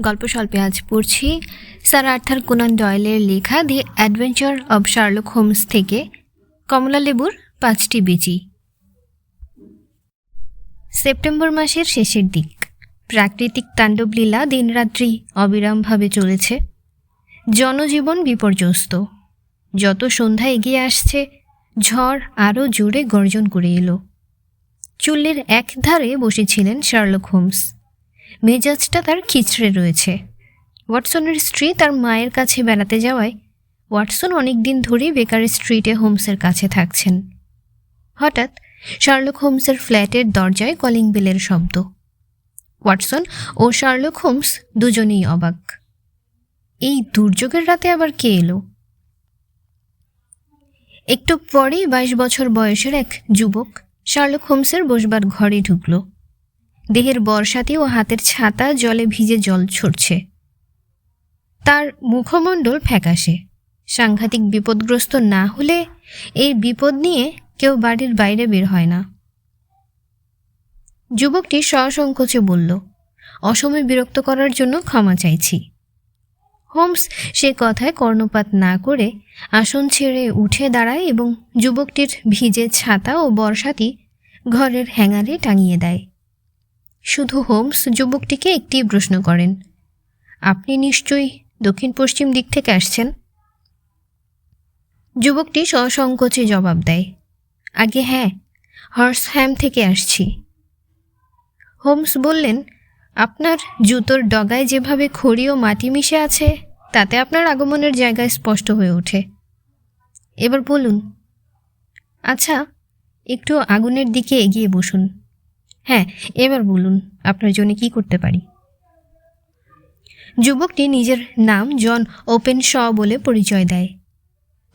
গল্প স্বল্পে আজ পড়ছি। স্যার আর্থার কোনান ডয়েলের লেখা the adventure of Sherlock Holmes থেকে। কমলা লেবুর পাঁচটি বেজি। সেপ্টেম্বর মাসের শেষের দিক। প্রাকৃতিক তাণ্ডবলীলা দিনরাত্রি অবিরামভাবে চলেছে। জনজীবন বিপর্যস্ত। যত সন্ধ্যা এগিয়ে আসছে, ঝড় আরও জোরে গর্জন করে এলো। চুল্লির এক ধারে বসেছিলেন শার্লক হোমস। মেজাজটা তার খিচড়ে রয়েছে। ওয়াটসনের স্ত্রী তার মায়ের কাছে বেড়াতে যাওয়ায় ওয়াটসন অনেক দিন ধরেই বেকার স্ট্রিটে হোমসের কাছে থাকছেন। হঠাৎ শার্লক হোমসের ফ্ল্যাটের দরজায় কলিং বেলের শব্দ। ওয়াটসন ও শার্লক হোমস দুজনেই অবাক। এই দুর্যোগের রাতে আবার কে এলো? একটু পরেই বাইশ বছর বয়সের এক যুবক শার্লক হোমসের বসবার ঘরে ঢুকলো। দেহের বর্ষাতি ও হাতের ছাতা জলে ভিজে জল ছড়ছে। তার মুখমণ্ডল ফ্যাকাশে। সাংঘাতিক বিপদগ্রস্ত না হলে এই বিপদ নিয়ে কেউ বাড়ির বাইরে বের হয় না। যুবকটি সসংকোচে বলল, অসময় বিরক্ত করার জন্য ক্ষমা চাইছি। হোমস সে কথায় কর্ণপাত না করে আসন ছেড়ে উঠে দাঁড়ায় এবং যুবকটির ভিজে ছাতা ও বর্ষাতি ঘরের হ্যাঙ্গারে টাঙিয়ে দেয়। শুধু হোমস যুবকটিকে একটি প্রশ্ন করেন। আপনি নিশ্চয়ই দক্ষিণ পশ্চিম দিক থেকে আসছেন? যুবকটি সসংকোচে জবাব দেয়, আগে হ্যাঁ হর্সহ্যাম থেকে আসছি। হোমস বললেন, আপনার জুতোর ডগায় যেভাবে খড়ি ও মাটি মিশে আছে, তাতে আপনার আগমনের জায়গায় স্পষ্ট হয়ে ওঠে। এবার বলুন আচ্ছা একটু আগুনের দিকে এগিয়ে বসুন। হ্যাঁ এবার বলুন, আপনার জন্য কি করতে পারি? যুবকটি নিজের নাম জন ওপেন শ বলে পরিচয় দেয়।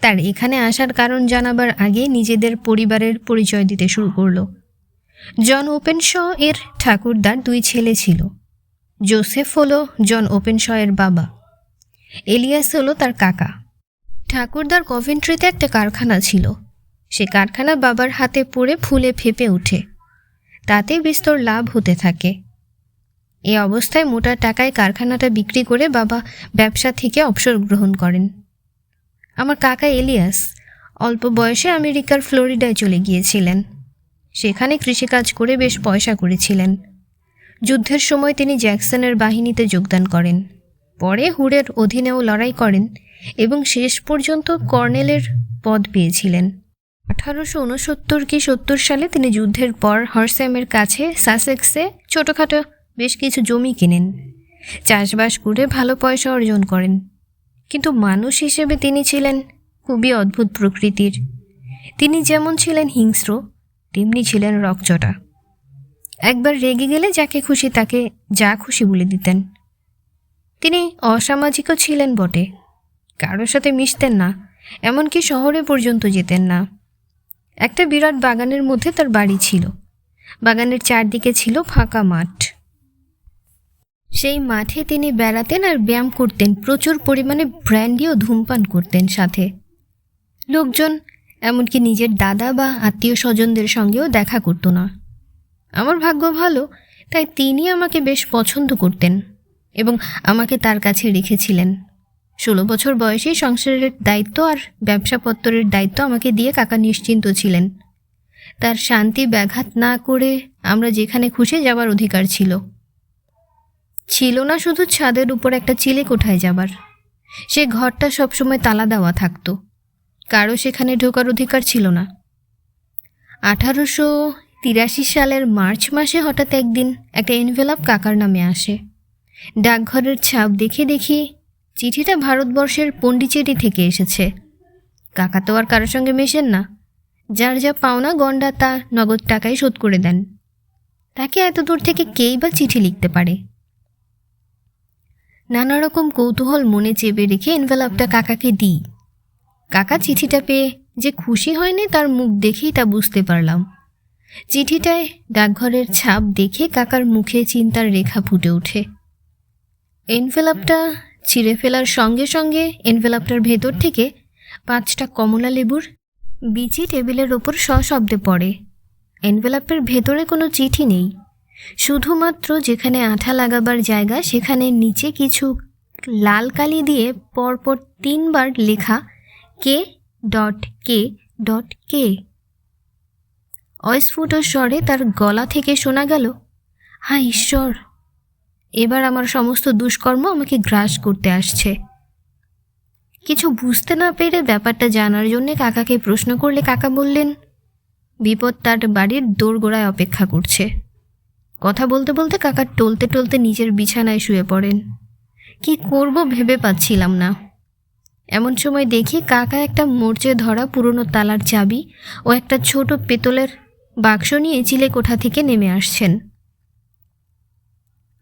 তার এখানে আসার কারণ জানাবার আগে নিজেদের পরিবারের পরিচয় দিতে শুরু করল। জন ওপেন শ এর ঠাকুরদার দুই ছেলে ছিল। জোসেফ হলো জন ওপেন শ এর বাবা। এলিয়াস হলো তার কাকা। ঠাকুরদার কভেন্ট্রিতে একটা কারখানা ছিল। সে কারখানা বাবার হাতে পড়ে ফুলে ফেপে ওঠে। তাতে বিস্তর লাভ হতে থাকে। এ অবস্থায় মোটা টাকায় কারখানাটা বিক্রি করে বাবা ব্যবসা থেকে অবসর গ্রহণ করেন। আমার কাকা এলিয়াস অল্প বয়সে আমেরিকার ফ্লোরিডায় চলে গিয়েছিলেন। সেখানে কৃষিকাজ করে বেশ পয়সা করেছিলেন। যুদ্ধের সময় তিনি জ্যাকসনের বাহিনীতে যোগদান করেন। পরে হুডের অধীনেও লড়াই করেন এবং শেষ পর্যন্ত কর্নেলের পদ পেয়েছিলেন। আঠারোশো উনসত্তর কি সত্তর সালে তিনি যুদ্ধের পর হরস্যামের কাছে সাসেক্সে ছোটোখাটো বেশ কিছু জমি কেনেন। চাষবাস করে ভালো পয়সা অর্জন করেন। কিন্তু মানুষ হিসেবে তিনি ছিলেন খুবই অদ্ভুত প্রকৃতির। তিনি যেমন ছিলেন হিংস্র, তেমনি ছিলেন রকচটা। একবার রেগে গেলে যাকে খুশি তাকে যা খুশি বলে দিতেন। তিনি অসামাজিকও ছিলেন বটে। কারোর সাথে মিশতেন না, এমনকি শহরে পর্যন্ত যেতেন না। একটা বিরাট বাগানের মধ্যে তার বাড়ি ছিল। বাগানের চারদিকে ছিল ফাঁকা মাঠ। সেই মাঠে তিনি বেড়াতেন আর ব্যায়াম করতেন, প্রচুর পরিমাণে ব্র্যান্ডি ও ধূমপান করতেন সাথে। লোকজন, এমনকি নিজের দাদা বা আত্মীয় স্বজনদের সঙ্গেও দেখা করতো না। আমার ভাগ্য ভালো, তাই তিনি আমাকে বেশ পছন্দ করতেন এবং আমাকে তার কাছে রেখেছিলেন। ষোলো বছর বয়সে সংসারের দায়িত্ব আর ব্যবসাপত্রের দায়িত্ব আমাকে দিয়ে কাকা নিশ্চিন্ত ছিলেন। তার শান্তি ব্যাঘাত না করে আমরা যেখানে খুশি যাবার অধিকার ছিল। ছিল না শুধু ছাদের উপর একটা চিলে কোঠায় যাবার। সে ঘরটা সবসময় তালা দেওয়া থাকতো। কারও সেখানে ঢোকার অধিকার ছিল না। আঠারোশো তিরাশি সালের মার্চ মাসে হঠাৎ একদিন একটা এনভেলাপ কাকার নামে আসে। ডাকঘরের ছাপ দেখে দেখি চিঠিটা ভারতবর্ষের পণ্ডিচেরি থেকে এসেছে। কাকা তো আর কারোর সঙ্গে মেশেন না। যার যা পাওনা গন্ডা, তা নগদ টাকায় শোধ করে দেন। তাকে এত দূর থেকে কেই বা চিঠি লিখতে পারে? নানা রকম কৌতূহল মনে চেপে রেখে এনভেলপটা কাকাকে দিই। কাকা চিঠিটা পেয়ে যে খুশি হয়নি তার মুখ দেখেই তা বুঝতে পারলাম। চিঠিটায় ডাকঘরের ছাপ দেখে কাকার মুখে চিন্তার রেখা ফুটে ওঠে। এনভেলপটা ছিঁড়ে ফেলার সঙ্গে সঙ্গে এনভেলপটার ভেতর থেকে পাঁচটা কমলা লেবুর বিচি টেবিলের ওপর সশব্দে পড়ে। এনভেলপের ভেতরে কোনো চিঠি নেই। শুধুমাত্র যেখানে আঠা লাগাবার জায়গা, সেখানে নিচে কিছু লাল কালি দিয়ে পরপর তিনবার লেখা কে ডট কে ডট কে। অস্ফুট স্বরে তার গলা থেকে শোনা গেল, হায় ঈশ্বর! এবার আমার সমস্ত দুষ্কর্ম আমাকে গ্রাস করতে আসছে। কিছু বুঝতে না পেরে ব্যাপারটা জানার জন্যে কাকাকে প্রশ্ন করলে কাকা বললেন, বিপদ তার বাড়ির দোরগোড়ায় অপেক্ষা করছে। কথা বলতে বলতে কাকা টলতে টলতে নিজের বিছানায় শুয়ে পড়েন। কি করব ভেবে পাচ্ছিলাম না। এমন সময় দেখি কাকা একটা মোর্চে ধরা পুরনো তালার চাবি ও একটা ছোট পেতলের বাক্স নিয়ে চিলে কোঠা থেকে নেমে আসছেন।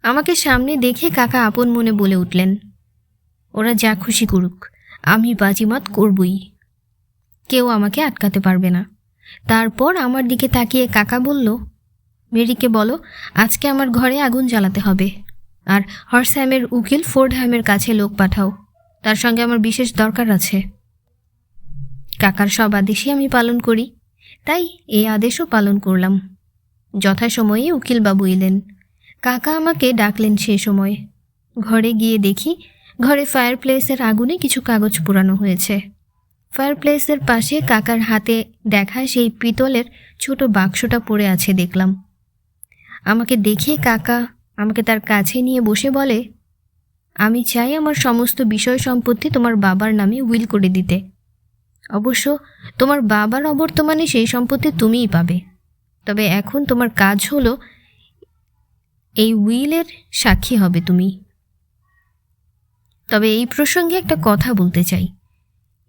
আমাকে সামনে দেখে কাকা আপন মনে বলে উঠলেন, ওরা যা খুশি করুক, আমি বাজিমাত করবই। কেউ আমাকে আটকাতে পারবে না। তারপর আমার দিকে তাকিয়ে কাকা বলল, মেরিকে বলো, আজকে আমার ঘরে আগুন জ্বালাতে হবে। আর হর্সহ্যামের উকিল ফোর্ডহ্যামের কাছে লোক পাঠাও, তার সঙ্গে আমার বিশেষ দরকার আছে। কাকার সব আদেশই আমি পালন করি, তাই এই আদেশও পালন করলাম। যথাসময়ে উকিলবাবু এলেন। কাকা আমাকে ডাকলেন সে সময়। ঘরে গিয়ে দেখি, ঘরে ফায়ার প্লেসের আগুনে কিছু কাগজ পুরানো হয়েছে। ফায়ার প্লেসের পাশে কাকার হাতে দেখা সেই পিতলের ছোট বাক্সটা পড়ে আছে দেখলাম। আমাকে দেখে কাকা আমাকে তার কাছে নিয়ে বসে বলে, আমি চাই আমার সমস্ত বিষয় সম্পত্তি তোমার বাবার নামে উইল করে দিতে। অবশ্য তোমার বাবার অবর্তমানে সেই সম্পত্তি তুমিই পাবে। তবে এখন তোমার কাজ হলো এই উইলের সাক্ষী হবে তুমি। তবে এই প্রসঙ্গে একটা কথা বলতে চাই।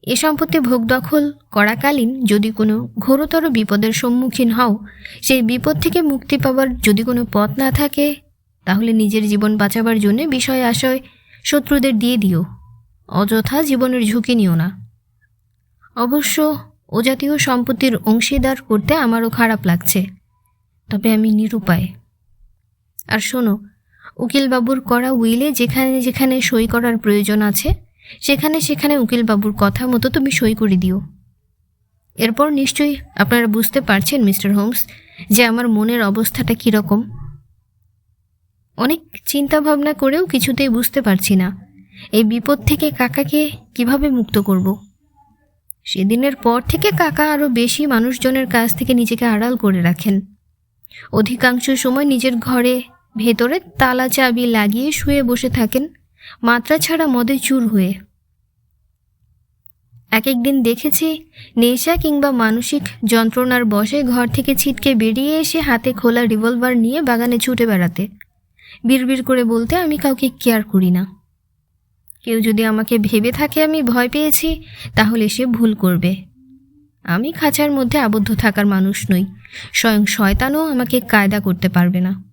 এ সম্পত্তি ভোগ দখল করাকালীন যদি কোনো ঘোরতর বিপদের সম্মুখীন হও, সেই বিপদ থেকে মুক্তি পাবার যদি কোনো পথ না থাকে, তাহলে নিজের জীবন বাঁচাবার জন্য বিষয় আশয় শত্রুদের দিয়ে দিও। অযথা জীবনের ঝুঁকি নিও না। অবশ্য ও জাতীয় সম্পত্তির অংশীদার করতে আমারও খারাপ লাগছে। তবে আমি নিরুপায়। আর শোনো, উকিলবাবুর করা উইলে যেখানে যেখানে সই করার প্রয়োজন আছে, সেখানে সেখানে উকিলবাবুর কথা মতো তুমি সই করে দিও। এরপর নিশ্চয়ই আপনারা বুঝতে পারছেন, মিস্টার হোমস, যে আমার মনের অবস্থাটা কীরকম। অনেক চিন্তা ভাবনা করেও কিছুতেই বুঝতে পারছি না, এই বিপদ থেকে কাকাকে কীভাবে মুক্ত করব? সেদিনের পর থেকে কাকা আরও বেশি মানুষজনের কাছ থেকে নিজেকে আড়াল করে রাখেন। অধিকাংশ সময় নিজের ঘরে ভেতরে তালা চাবি লাগিয়ে শুয়ে বসে থাকেন, মাত্রা ছাড়া মদে চুর হয়ে। এক একদিন দেখেছি, নেশা কিংবা মানসিক যন্ত্রণার বসে ঘর থেকে ছিটকে বেরিয়ে এসে হাতে খোলা রিভলভার নিয়ে বাগানে ছুটে বেড়াতে। বিড়বিড় করে বলতে আমি কাউকে কেয়ার করি না। কেউ যদি আমাকে ভেবে থাকে আমি ভয় পেয়েছি, তাহলে সে ভুল করবে। আমি খাঁচার মধ্যে আবদ্ধ থাকার মানুষ নই, স্বয়ং শয়তানও আমাকে কায়দা করতে পারবে না।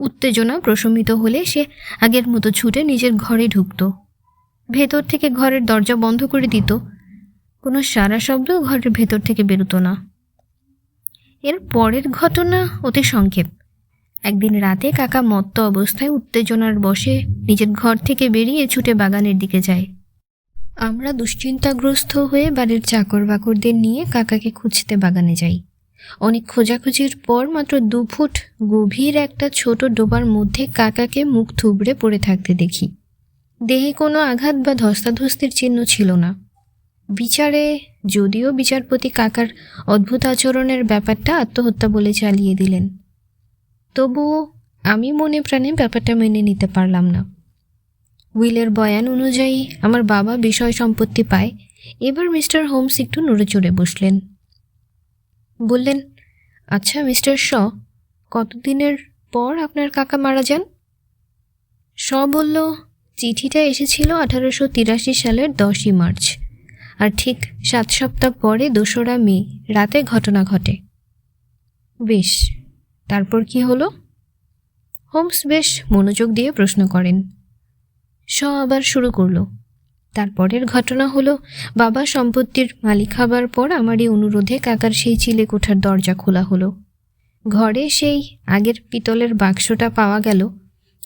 উত্তেজনা প্রশমিত হলে সে আগের মতো ছুটে নিজের ঘরে ঢুকত। ভেতর থেকে ঘরের দরজা বন্ধ করে দিত। কোনো সারা শব্দও ঘরের ভেতর থেকে বেরোতো না। এর পরের ঘটনা অতি সংক্ষেপ। একদিন রাতে কাকা মত্ত অবস্থায় উত্তেজনার বসে নিজের ঘর থেকে বেরিয়ে ছুটে বাগানের দিকে যায়। আমরা দুশ্চিন্তাগ্রস্ত হয়ে বাড়ির চাকর বাকরদের নিয়ে কাকাকে খুঁজতে বাগানে যাই। অনেক খোঁজাখুঁজির পর মাত্র দু ফুট গভীর একটা ছোট ডোবার মধ্যে কাকাকে মুখ থুবড়ে পড়ে থাকতে দেখি। দেহে কোনো আঘাত বা ধস্তাধস্তির চিহ্ন ছিল না। বিচারে, যদিও বিচারপতি কাকার অদ্ভুত আচরণের ব্যাপারটা আত্মহত্যা বলে চালিয়ে দিলেন। তবুও আমি মনে প্রাণে ব্যাপারটা মেনে নিতে পারলাম না। উইলের বয়ান অনুযায়ী আমার বাবা বিষয় সম্পত্তি পায়, এবার মিস্টার হোমস একটু নড়ে চড়ে বসলেন। বললেন আচ্ছা মিস্টার শ, কতদিনের পর আপনার কাকা মারা যান? শ বলল, চিঠিটা এসেছিল আঠারোশো তিরাশি সালের দশই মার্চ, আর ঠিক সাত সপ্তাহ পরে দোসরা মে, রাতে ঘটনা ঘটে। বেশ, তারপর কি হলো? হোমস বেশ মনোযোগ দিয়ে প্রশ্ন করেন। শ আবার শুরু করল তারপরের ঘটনা হলো, বাবা সম্পত্তির মালিক হবার পর আমারই অনুরোধে কাকার সেই চিলে কোঠার দরজা খোলা হলো। ঘরে সেই আগের পিতলের বাক্সটা পাওয়া গেল,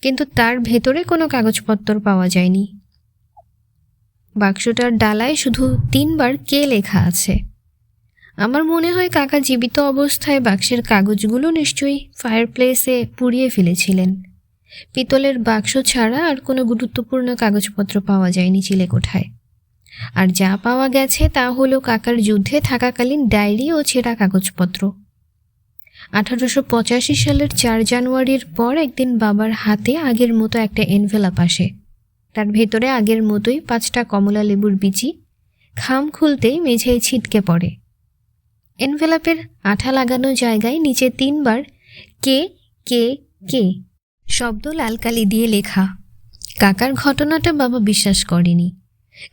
কিন্তু তার ভেতরে কোনো কাগজপত্র পাওয়া যায়নি। বাক্সটার ডালায় শুধু তিনবার কে লেখা আছে। আমার মনে হয় কাকা জীবিত অবস্থায় বাক্সের কাগজগুলো নিশ্চয়ই ফায়ারপ্লেসে পুড়িয়ে ফেলেছিলেন। পিতলের বাক্স ছাড়া আর কোনো গুরুত্বপূর্ণ কাগজপত্র পাওয়া যায়নি চিলেকোঠায়। আর যা পাওয়া গেছে তা হলো কাকার যুদ্ধে থাকাকালীন ডায়েরি ও ছেঁড়া কাগজপত্র। আঠারোশো পঁচাশি সালের চার জানুয়ারির পর একদিন বাবার হাতে আগের মতো একটা এনভেলাপ আসে। তার ভেতরে আগের মতোই পাঁচটা কমলা লেবুর বিচি, খাম খুলতেই মেঝেয় ছিটকে পড়ে। এনভেলাপের আঠা লাগানো জায়গায় নিচে তিনবার কে কে কে শব্দ লালকালি দিয়ে লেখা। কাকার ঘটনাটা বাবা বিশ্বাস করেনি।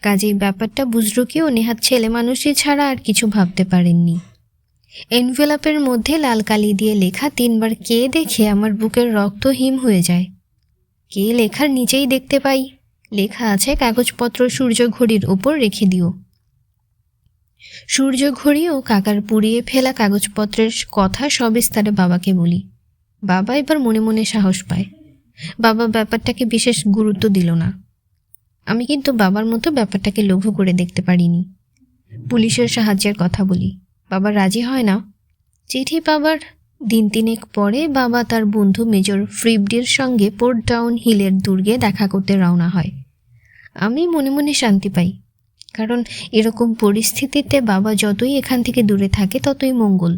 কাজেই ব্যাপারটা বুজরুকিও নেহাত ছেলে মানুষই ছাড়া আর কিছু ভাবতে পারেননি। এনভেলাপের মধ্যে লাল কালি দিয়ে লেখা, তিনবার কে দেখে আমার বুকের রক্ত হিম হয়ে যায়? কে লেখার নিচেই দেখতে পাই? লেখা আছে, কাগজপত্র সূর্য ঘড়ির ওপর রেখে দিও। সূর্য ঘড়ি ও কাকার পুড়িয়ে ফেলা কাগজপত্রের কথা সবিস্তারে বাবাকে বলি। বাবা এবার মনে মনে সাহস পায়। বাবা ব্যাপারটাকে বিশেষ গুরুত্ব দিল না। আমি কিন্তু বাবার মতো ব্যাপারটাকে লঘু করে দেখতে পারিনি। পুলিশের সাহায্যের কথা বলি। বাবা রাজি হয় না। চিঠি পাবার দিন তিনেক পরে বাবা তার বন্ধু মেজর ফ্রিবডির সঙ্গে পোর্ট ডাউন হিলের দুর্গে দেখা করতে রওনা হয়। আমি মনে মনে শান্তি পাই, কারণ এরকম পরিস্থিতিতে বাবা যতই এখান থেকে দূরে থাকে ততই মঙ্গল।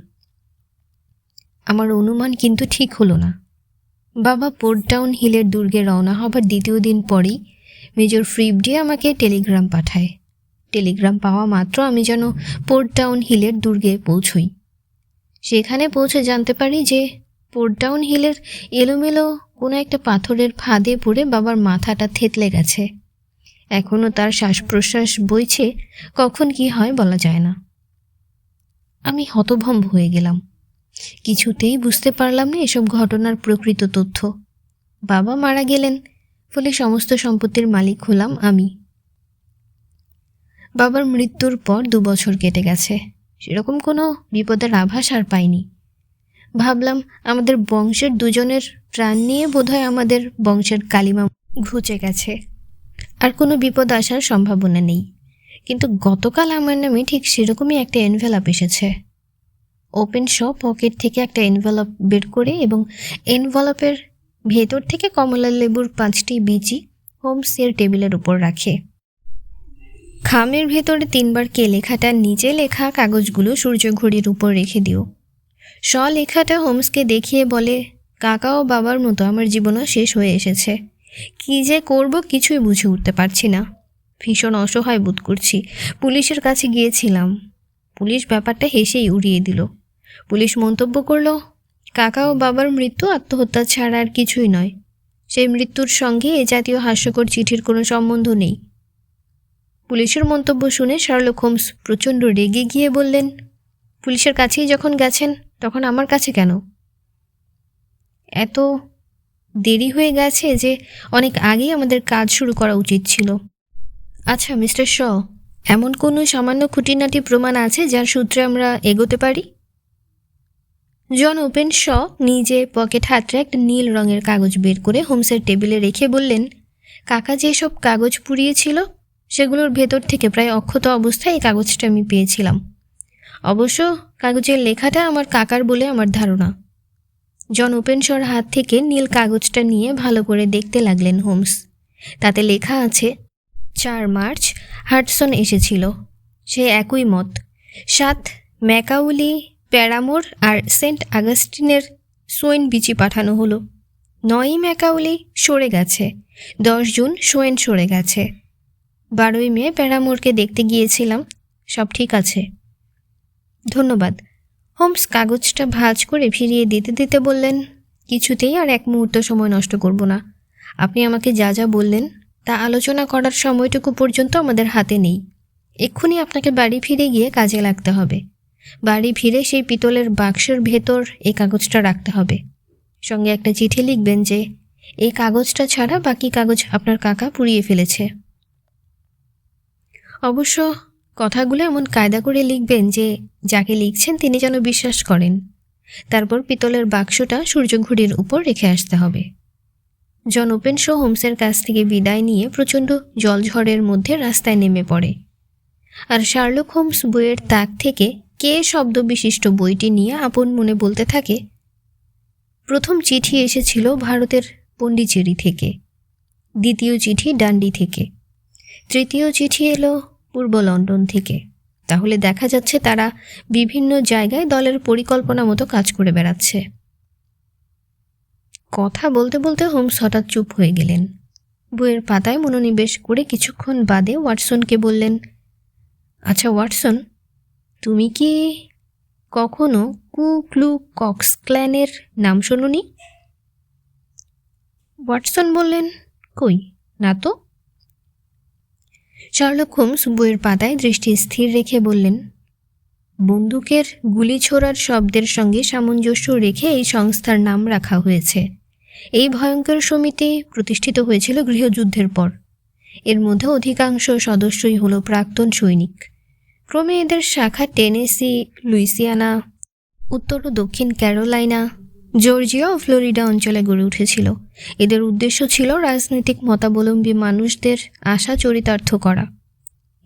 আমার অনুমান কিন্তু ঠিক হলো না। বাবা পোর্ট ডাউন হিলের দুর্গে রওনা হবার দ্বিতীয় দিন পরেই মেজর ফ্রিবডি আমাকে টেলিগ্রাম পাঠায়। টেলিগ্রাম পাওয়া মাত্র আমি যেন পোর্ট ডাউন হিলের দুর্গে পৌঁছই। সেখানে পৌঁছে জানতে পারি যে পোর্ট ডাউন হিলের এলোমেলো কোনো একটা পাথরের ফাঁদে পড়ে বাবার মাথাটা থেতলে গেছে। এখনও তার শ্বাস প্রশ্বাস বইছে, কখন কি হয় বলা যায় না। আমি হতভম্ব হয়ে গেলাম। কিছুতেই বুঝতে পারলাম না এসব ঘটনার প্রকৃত তথ্য। বাবা মারা গেলেন ফলে সমস্ত সম্পত্তির মালিক হলাম আমি। বাবার মৃত্যুর পর দু বছর কেটে গেছে। সেরকম কোনো বিপদের আভাস আর পাইনি। ভাবলাম আমাদের বংশের দুজনের প্রাণ নিয়ে বোধহয় আমাদের বংশের কালিমা ঘুচে গেছে। আর কোনো বিপদ আসার সম্ভাবনা নেই। কিন্তু গতকাল আমার নামে ঠিক সেরকমই একটা এনভেলাপ এসেছে। ওপেন শ পকেট থেকে একটা এনভেলপ বের করে এবং এনভেলপের ভেতর থেকে কমলা লেবুর পাঁচটি বিচি হোমসের টেবিলের উপর রাখে। খামের ভেতরে তিনবার কে লেখাটা নিচে লেখা কাগজগুলো সূর্য ঘড়ির উপর রেখে দিও। স লেখাটা হোমসকে দেখিয়ে বলে, কাকা ও বাবার মতো আমার জীবনও শেষ হয়ে এসেছে। কী যে করব কিছুই বুঝে উঠতে পারছি না। ভীষণ অসহায় বোধ করছি। পুলিশের কাছে গিয়েছিলাম। পুলিশ ব্যাপারটা হেসেই উড়িয়ে দিল। পুলিশ মন্তব্য করল, কাকা ও বাবার মৃত্যু, আত্মহত্যা ছাড়া আর কিছুই নয়। সেই মৃত্যুর সঙ্গে এ জাতীয় হাস্যকর চিঠির কোনো সম্বন্ধ নেই। পুলিশের মন্তব্য শুনে শার্লক হোমস প্রচণ্ড রেগে গিয়ে বললেন, পুলিশের কাছেই যখন গেছেন, তখন আমার কাছে কেন? এত দেরি হয়ে গেছে যে অনেক আগেই আমাদের কাজ শুরু করা উচিত ছিল। আচ্ছা মিস্টার শ, এমন কোনো সামান্য খুঁটিনাটি প্রমাণ আছে যার সূত্রে আমরা এগোতে পারি? জন ওপেন শ নিজে পকেট হাতরে একটা নীল রঙের কাগজ বের করে হোমসের টেবিলে রেখে বললেন, কাকা, যেসব কাগজ পুড়িয়েছিল, সেগুলোর ভেতর থেকে প্রায় অক্ষত অবস্থায় এই কাগজটা আমি পেয়েছিলাম। অবশ্য কাগজের লেখাটা আমার কাকার বলে আমার ধারণা। জন ওপেনশর হাত থেকে নীল কাগজটা নিয়ে ভালো করে দেখতে লাগলেন হোমস। তাতে লেখা আছে, চার মার্চ হার্টসন এসেছিল। সে একই মত। সাত ম্যাকাউলি প্যারামোর আর সেন্ট আগাস্টিনের সোয়েন বিচি পাঠানো হলো। নয়ই ম্যাকাউলি সরে গেছে। দশ জুন সোয়েন সরে গেছে। বারোই মে প্যারামোরকে দেখতে গিয়েছিলাম। সব ঠিক আছে। ধন্যবাদ। হোমস, কাগজটা ভাঁজ করে ফিরিয়ে দিতে দিতে বললেন, কিছুতেই আর এক মুহূর্ত সময় নষ্ট করব না। আপনি আমাকে যা যা বললেন, তা আলোচনা করার সময়টুকু পর্যন্ত আমাদের হাতে নেই। এক্ষুনি আপনাকে বাড়ি ফিরে গিয়ে কাজে লাগতে হবে। বাড়ি ফিরে সেই পিতলের বাক্সের ভেতর এই কাগজটা রাখতে হবে। সঙ্গে একটা চিঠি লিখবেন যে, এই কাগজটা ছাড়া বাকি কাগজ আপনার কাকা পুড়িয়ে ফেলেছে। অবশ্য কথাগুলো এমন কায়দা করে লিখবেন যে, যাকে লিখছেন তিনি যেন বিশ্বাস করেন। তারপর পিতলের বাক্সটা সূর্যঘড়ির উপর রেখে আসতে হবে। জন ওপেন শো হোমসের কাছ থেকে বিদায় নিয়ে প্রচণ্ড জলঝড়ের মধ্যে রাস্তায় নেমে পড়ে। আর শার্লক হোমস বইয়ের তাক থেকে কে শব্দ বিশিষ্ট বইটি নিয়ে আপন মনে বলতে থাকে? প্রথম চিঠি এসেছিল ভারতের পণ্ডিচেরি থেকে, দ্বিতীয় চিঠি ডান্ডি থেকে, তৃতীয় চিঠি এলো পূর্ব লন্ডন থেকে। তাহলে দেখা যাচ্ছে তারা বিভিন্ন জায়গায় দলের পরিকল্পনা মতো কাজ করে বেড়াচ্ছে। কথা বলতে বলতে হোমস হঠাৎ চুপ হয়ে গেলেন। বইয়ের পাতায় মনোনিবেশ করে কিছুক্ষণ বাদে ওয়াটসনকে বললেন আচ্ছা ওয়াটসন তুমি কি কখনো কু ক্লু কক্স ক্ল্যানের নাম শোনুনি? ওয়াটসন বললেন, কই, না তো? শার্লক হোমস বইয়ের পাতায় দৃষ্টি স্থির রেখে বললেন, বন্দুকের গুলি ছোড়ার শব্দের সঙ্গে সামঞ্জস্য রেখে এই সংস্থার নাম রাখা হয়েছে। এই ভয়ঙ্কর সমিতি প্রতিষ্ঠিত হয়েছিল গৃহযুদ্ধের পর। এর মধ্যে অধিকাংশ সদস্যই হলো প্রাক্তন সৈনিক। ক্রমে এদের শাখা টেনেসি, লুইসিয়ানা, উত্তর ও দক্ষিণ ক্যারোলাইনা, জর্জিয়া ও ফ্লোরিডা অঞ্চলে গড়ে উঠেছিল। এদের উদ্দেশ্য ছিল রাজনৈতিক মতাবলম্বী মানুষদের আশা চরিতার্থ করা।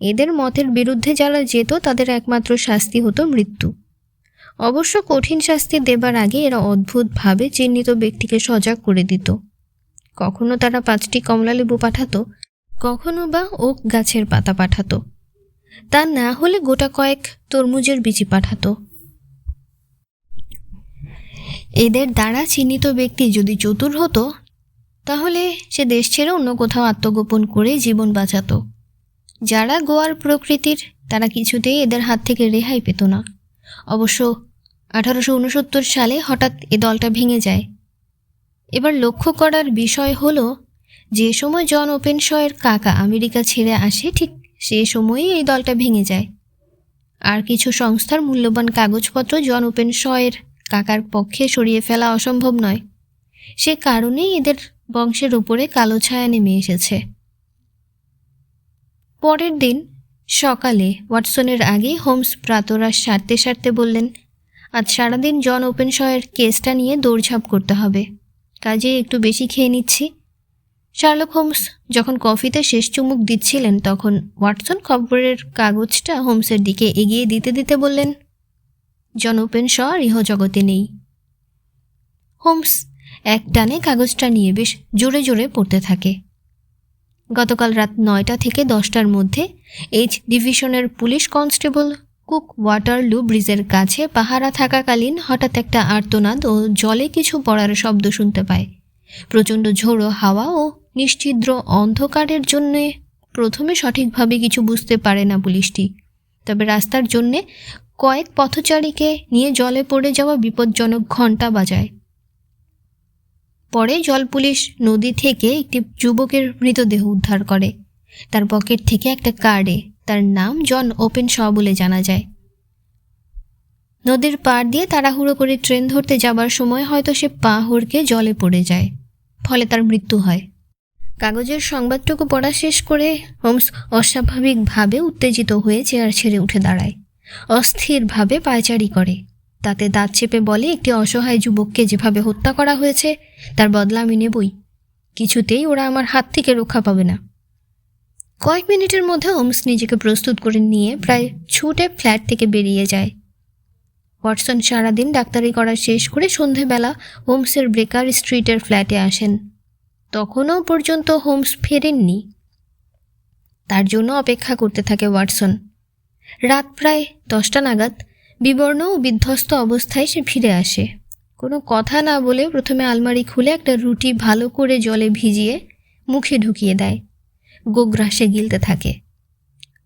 এদের মতের বিরুদ্ধে যারা যেত, তাদের একমাত্র শাস্তি হতো মৃত্যু। অবশ্য কঠিন শাস্তি দেবার আগে এরা অদ্ভুতভাবে চিহ্নিত ব্যক্তিকে সজাগ করে দিত। কখনো তারা পাঁচটি কমলালেবু পাঠাতো, কখনো বা ওক গাছের পাতা পাঠাতো। তা না হলে গোটা কয়েক তরমুজের বিচি পাঠাতো। এদের দ্বারা চিহ্নিত ব্যক্তি যদি চতুর হতো, তাহলে সে দেশ ছেড়ে অন্য কোথাও আত্মগোপন করে জীবন বাঁচাতো। যারা গোয়ার প্রকৃতির, তারা কিছুতেই এদের হাত থেকে রেহাই পেত না। অবশ্য আঠারোশো উনসত্তর সালে হঠাৎ এ দলটা ভেঙে যায়। এবার লক্ষ্য করার বিষয় হলো, যে সময় জন ওপেনশয়ের কাকা আমেরিকা ছেড়ে আসে, ঠিক সে সময়েই এই দলটা ভেঙে যায়। আর কিছু সংস্থার মূল্যবান কাগজপত্র জন ওপেন শয়ের কাকার পক্ষে সরিয়ে ফেলা অসম্ভব নয়। সে কারণেই এদের বংশের উপরে কালো ছায়া নেমে এসেছে। পরের দিন সকালে ওয়াটসনের আগে হোমস প্রাতরাস সারতে সারতে বললেন, আজ সারাদিন জন ওপেন শয়ের কেসটা নিয়ে দৌড়ঝাঁপ করতে হবে। কাজে একটু বেশি খেয়ে নিচ্ছি। শার্লক হোমস যখন কফিতে শেষ চুমুক দিচ্ছিলেন, তখন ওয়াটসন খবরের কাগজটা হোমসের দিকে এগিয়ে দিতে দিতে বললেন, জন ওপেনশ আর ইহজগতে নেই। হোমস এক টানে কাগজটা নিয়ে বেশ জোরে জোরে পড়তে থাকে। গতকাল রাত নয়টা থেকে দশটার মধ্যে এইচ ডিভিশনের পুলিশ কনস্টেবল কুক ওয়াটারলু ব্রিজের কাছে পাহারা থাকাকালীন হঠাৎ একটা আর্তনাদ ও জলে কিছু পড়ার শব্দ শুনতে পায়। প্রচণ্ড ঝোড়ো হাওয়া ও নিশ্চিদ্র অন্ধকারের জন্যে প্রথমে সঠিকভাবে কিছু বুঝতে পারে না পুলিশটি। তবে রাস্তার জন্যে কয়েক পথচারীকে নিয়ে জলে পড়ে যাওয়া বিপজ্জনক ঘণ্টা বাজায়। পরে জল পুলিশ নদী থেকে একটি যুবকের মৃতদেহ উদ্ধার করে। তার পকেট থেকে একটা কার্ডে তার নাম জন ওপেন শ বলে জানা যায়। নদীর পাড় দিয়ে তাড়াহুড়ো করে ট্রেন ধরতে যাবার সময় হয়তো সে পা হড়কে জলে পড়ে যায়, ফলে তার মৃত্যু হয়। কাগজের সংবাদটুকু পড়া শেষ করে হোমস অস্বাভাবিকভাবে উত্তেজিত হয়ে চেয়ার ছেড়ে উঠে দাঁড়ায়। অস্থিরভাবে পায়চারি করে। তাতে দাঁত চেপে বলে, একটি অসহায় যুবককে যেভাবে হত্যা করা হয়েছে, তার বদলা আমি নেবই। কিছুতেই ওরা আমার হাত থেকে রক্ষা পাবে না। কয়েক মিনিটের মধ্যে হোমস নিজেকে প্রস্তুত করে নিয়ে প্রায় ছুটে ফ্ল্যাট থেকে বেরিয়ে যায়। ওয়াটসন সারাদিন ডাক্তারি করা শেষ করে সন্ধেবেলা হোমসের ব্রেকার স্ট্রিটের ফ্ল্যাটে আসেন। তখনও পর্যন্ত হোমস ফেরেননি। তার জন্য অপেক্ষা করতে থাকে ওয়াটসন। রাত প্রায় দশটা নাগাদ বিবর্ণ ও বিধ্বস্ত অবস্থায় সে ফিরে আসে। কোনো কথা না বলে প্রথমে আলমারি খুলে একটা রুটি ভালো করে জলে ভিজিয়ে মুখে ঢুকিয়ে দেয়। গোগ্রাসে গিলতে থাকে।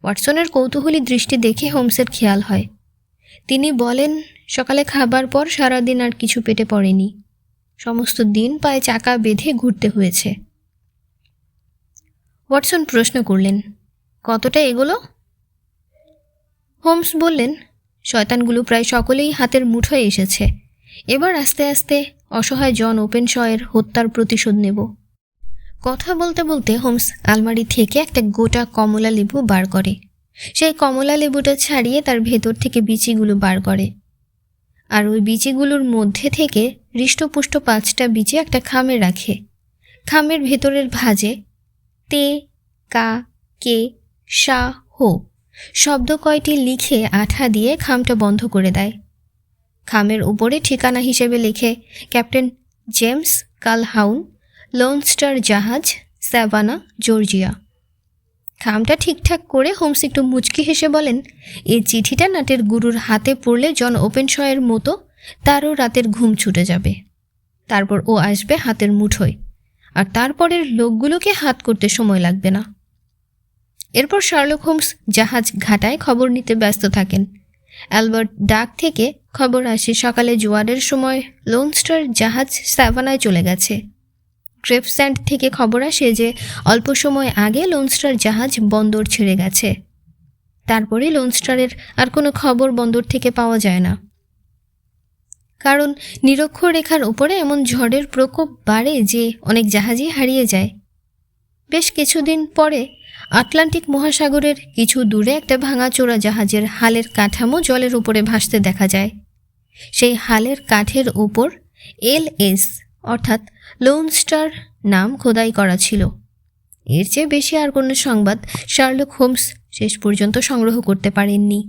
ওয়াটসনের কৌতূহলী দৃষ্টি দেখে হোমসের খেয়াল হয়। তিনি বলেন, সকালে খাবার পর সারাদিন আর কিছু পেটে পড়েনি। সমস্ত দিন পায়ে চাকা বেঁধে ঘুরতে হয়েছে। ওয়াটসন প্রশ্ন করলেন, কতটা এগোলো? হোমস বললেন, শয়তানগুলো প্রায় সকলেই হাতের মুঠোয় এসেছে। এবার আস্তে আস্তে অসহায় জন ওপেন শয়ের হত্যার প্রতিশোধ নেব। কথা বলতে বলতে হোমস আলমারি থেকে একটা গোটা কমলা লেবু বার করে। সেই কমলা লেবুটা ছাড়িয়ে তার ভেতর থেকে বিচিগুলো বার করে। আর ওই বিচিগুলোর মধ্যে থেকে হৃষ্টপুষ্ট পাঁচটা বীজে একটা খামে রাখে। খামের ভেতরের ভাজে তে, কা, কে, সা, হো শব্দ কয়টি লিখে আঠা দিয়ে খামটা বন্ধ করে দেয়। খামের উপরে ঠিকানা হিসেবে লিখে captain James Calhoun, Lone Star জাহাজ, স্যাভানা, জর্জিয়া। খামটা ঠিকঠাক করে হোমস একটু মুচকি হেসে বলেন এই চিঠিটা নাটের গুরুর হাতে পড়লে জন ওপেন শয়ের মতো তারও রাতের ঘুম ছুটে যাবে। তারপর ও আসবে হাতের মুঠোয়। আর তারপরের লোকগুলোকে হাত করতে সময় লাগবে না। এরপর শার্লক হোমস জাহাজ ঘাটায় খবর নিতে ব্যস্ত থাকেন। অ্যালবার্ট ডাক থেকে খবর আসে সকালে জোয়ারের সময় লোনস্টার জাহাজ স্যাভানায় চলে গেছে। গ্রেপস্যান্ড থেকে খবর আসে যে অল্প সময় আগে লোনস্টার জাহাজ বন্দর ছেড়ে গেছে। তারপরে লোনস্টারের আর কোনো খবর বন্দর থেকে পাওয়া যায় না। কারণ নিরক্ষরেখার উপরে এমন ঝড়ের প্রকোপ বাড়ে যে অনেক জাহাজই হারিয়ে যায়। বেশ কিছুদিন পরে আটলান্টিক মহাসাগরের কিছু দূরে একটা ভাঙাচোরা জাহাজের হালের কাঠামো জলের উপরে ভাসতে দেখা যায়। সেই হালের কাঠের উপর এল এস, অর্থাৎ লোন স্টার, নাম খোদাই করা ছিল। এর চেয়ে বেশি আর কোনো সংবাদ শার্লক হোমস শেষ পর্যন্ত সংগ্রহ করতে পারেননি।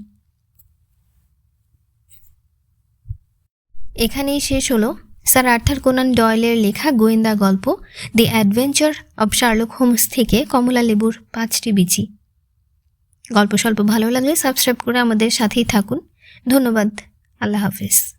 এখানেই শেষ হলো। স্যার আর্থার কোনান ডয়েলের লেখা গোয়েন্দা গল্প the adventure of Sherlock Holmes থেকে কমলা লেবুর পাঁচটি বিচি। গল্প স্বল্প ভালো লাগলে সাবস্ক্রাইব করে আমাদের সাথেই থাকুন। ধন্যবাদ। আল্লাহ হাফিজ।